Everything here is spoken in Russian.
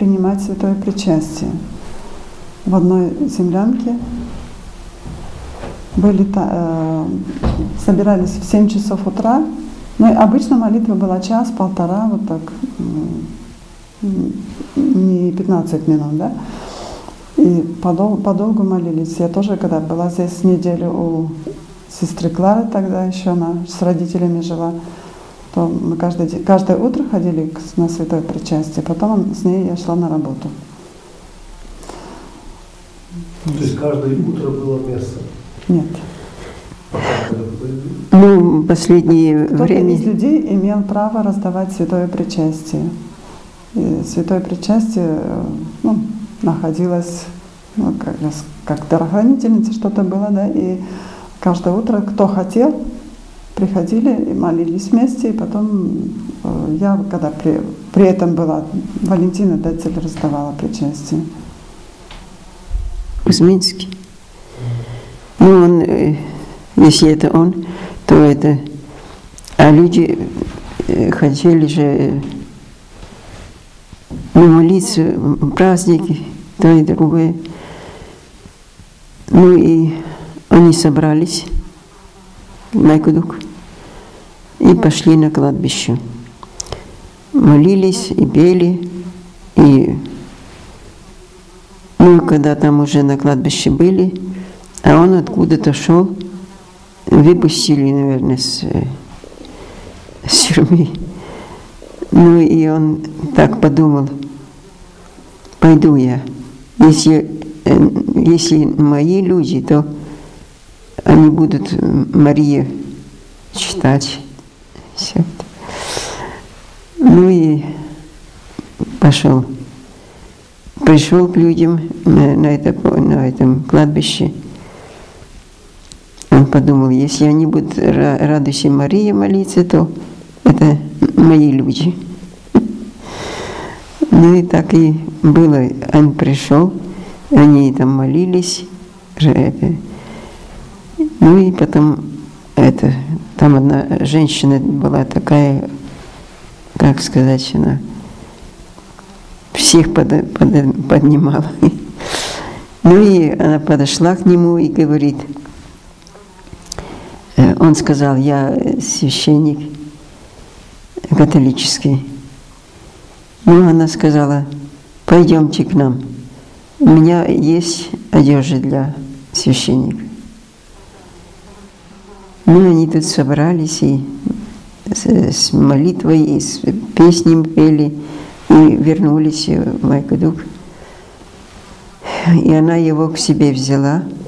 принимать святое причастие. В одной землянке были, э, собирались в 7 часов утра. Ну, и обычно молитва была час, полтора, вот так, не 15 минут, да. И подол, подолгу молились. Я тоже, когда была здесь неделю у сестры Клары, тогда еще она с родителями жила, то мы каждый, каждое утро ходили на святое причастие. Потом с ней я шла на работу. То есть каждое утро было место? Нет. Ну, последнее Кто-то время... из людей имел право раздавать святое причастие. И святое причастие ну, находилось ну, как, как дарохранительница что-то было, да, и каждое утро кто хотел, приходили и молились вместе, и потом э, я, когда при, при этом была, Валентина Децель раздавала причастие. Кузьминский. Ну, он, э, если это он, то это... А люди э, хотели же ну, молиться, праздники, то и другое. Ну и они собрались Майкудук и пошли на кладбище. Молились и пели, и ну, когда там уже на кладбище были, а он откуда-то шел, выпустили, наверное, с, с тюрьмы. Ну и он так подумал, пойду я. Если, если мои люди, то они будут Мария читать. Все. Ну и пошел. Пришел к людям на, на, это, на этом кладбище. Он подумал, если они будут радуйся Марии молиться, то это мои люди. Ну и так и было. Он пришел, они там молились. Ну и потом это, там одна женщина была такая, как сказать, она всех под, под, поднимала. Ну и она подошла к нему и говорит, э, он сказал, я священник католический. Ну, она сказала, пойдемте к нам. У меня есть одежда для священника. Ну, они тут собрались и с, молитвой, и с песнями пели, и вернулись в Майкадук. И она его к себе взяла –